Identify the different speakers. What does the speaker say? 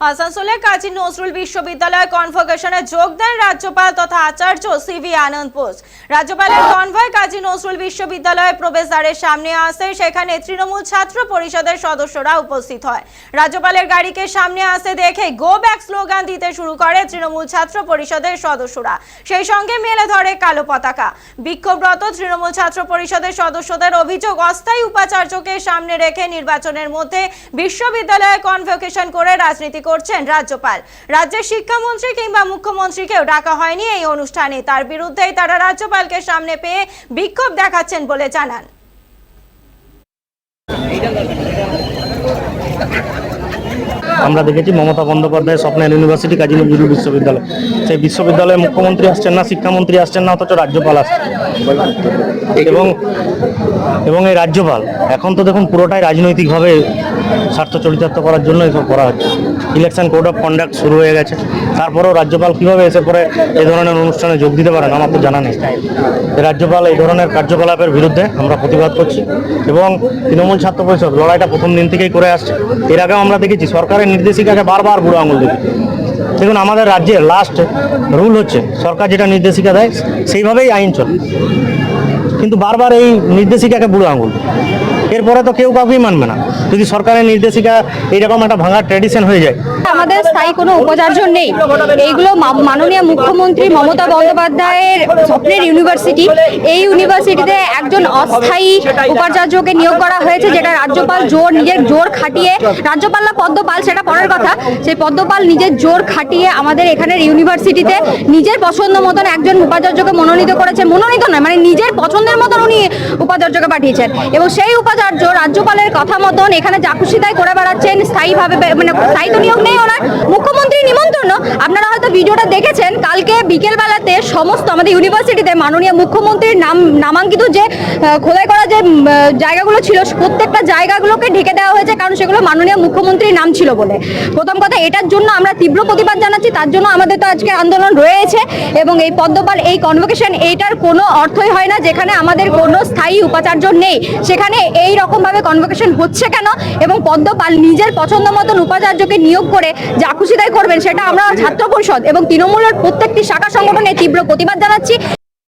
Speaker 1: আসানসোলে কাজী নজরুল বিশ্ববিদ্যালয় কনভোকেশনে যোগ দেন রাজ্যপাল তথা আচার্য সিভি আনন্দ বোস। রাজ্যপালের কনভয় কাজী নজরুল বিশ্ববিদ্যালয়ে প্রবেশদ্বারের সামনে আসে, সেখানে তৃণমূল ছাত্র পরিষদের সদস্যরা উপস্থিত হয়। রাজ্যপালের গাড়িকে সামনে আসে দেখে গো ব্যাক স্লোগান দিতে শুরু করে তৃণমূল ছাত্র পরিষদের সদস্যরা। সেই সঙ্গে মেলে ধরে কালো পতাকা। বিক্ষোভরত তৃণমূল ছাত্র পরিষদের সদস্যদের অভিযোগ, অস্থায়ী উপাচার্যকে সামনে রেখে নির্বাচনের মধ্যে বিশ্ববিদ্যালয়ে কনভোকেশন করে রাজনীতি করছেন রাজ্যপাল। রাজ্যের শিক্ষামন্ত্রী কিংবা মুখ্যমন্ত্রীকেও ডাকা হয়নি এই অনুষ্ঠানে। তার বিরুদ্ধেই তারা রাজ্যপালকে সামনে পেয়ে বিক্ষোভ দেখাচ্ছেন বলে জানান।
Speaker 2: আমরা দেখেছি মমতা বন্দ্যোপাধ্যায় স্বপ্নের ইউনিভার্সিটি কাজী নজরুল বিশ্ববিদ্যালয়। সেই বিশ্ববিদ্যালয়ে মুখ্যমন্ত্রী আসছেন না, শিক্ষামন্ত্রী আসছেন না, অথচ রাজ্যপাল আসছেন। এবং এবং এই রাজ্যপাল, এখন তো দেখুন পুরোটাই রাজনৈতিকভাবে স্বার্থ চরিতার্থ করার জন্য এসব করা হচ্ছে। ইলেকশন কোড অফ কন্ডাক্ট শুরু হয়ে গেছে। তারপরেও রাজ্যপাল কীভাবে এসে পরে এই ধরনের অনুষ্ঠানে যোগ দিতে পারেন, আমার তো জানা নেই। রাজ্যপাল এই ধরনের কার্যকলাপের বিরুদ্ধে আমরা প্রতিবাদ করছি এবং তৃণমূল ছাত্র পরিষদ লড়াইটা প্রথম দিন থেকেই করে আসছে। এর আগেও আমরা দেখেছি, সরকারের নির্দেশিকাকে বারবার বুড়ো আঙুল দেখি। দেখুন, আমাদের রাজ্যের লাস্ট রুল হচ্ছে, সরকার যেটা নির্দেশিকা দেয়, সেইভাবেই আইন চলে। কিন্তু বারবার এই নির্দেশিকাকে বুড়ো আঙুল। এরপরে তো কেউ কাউকেই মানবে না। যদি সরকারের নির্দেশিকা এইরকম একটা ভাঙার ট্র্যাডিশন হয়ে যায়।
Speaker 3: আমাদের স্থায়ী কোনো উপাচার্য নেই। এইগুলো মাননীয় মুখ্যমন্ত্রী মমতা বন্দ্যোপাধ্যায়ের স্বপ্নের ইউনিভার্সিটি এই ইউনিভার্সিটিতে একজন অস্থায়ী উপাচার্যকে নিয়োগ করা হয়েছে, যেটা রাজ্যপাল জোর নিজের জোর খাটিয়ে রাজ্যপাল না পদ্মপাল, সেটা পরের কথা। সেই পদ্মপাল নিজের জোর খাটিয়ে আমাদের এখানের ইউনিভার্সিটিতে নিজের পছন্দ মতন একজন উপাচার্যকে মনোনীত করেছে। মনোনীত নয় মানে নিজের পছন্দের মতন উনি উপাচার্যকে পাঠিয়েছেন। এবং সেই উপাচার্য রাজ্যপালের কথা মতন এখানে যা খুশি তাই করে বেড়াচ্ছেন, স্থায়ীভাবে মানে স্থায়ী তো নিয়োগ নেই ওনার। মুখ্যমন্ত্রী নিমন্ত্রণ, আপনারা হয়তো ভিডিওটা দেখেছেন, কালকে বিকেল বেলাতে সমস্ত আমাদের ইউনিভার্সিটিতে মাননীয় মুখ্যমন্ত্রীর নাম নামাঙ্কিত যে খোদাই করা যে জায়গাগুলো ছিল, প্রত্যেকটা জায়গাগুলোকে ঢেকে দেওয়া হয়েছে, কারণ সেগুলো মাননীয় মুখ্যমন্ত্রীর নাম ছিল বলে। প্রথম কথা, এটার জন্য আমরা তীব্র প্রতিবাদ জানাচ্ছি, তার জন্য আমাদের তো আজকে আন্দোলন রয়েছে, এবং এই পদ্মপাল, এই কনভোকেশন এইটার কোনো অর্থই হয় না যেখানে আমাদের কোনো স্থায়ী উপাচার্য নেই। সেখানে এই রকমভাবে কনভোকেশন হচ্ছে কেন? এবং পদ্মপাল নিজের পছন্দ মতন উপাচার্যকে নিয়োগ করে যা খুশি করবেন, সেটা আমরা ছাত্র পরিষদ এবং তৃণমূলের প্রত্যেকটি শাখা সংগঠনে তীব্র প্রতিবাদ জানাচ্ছি।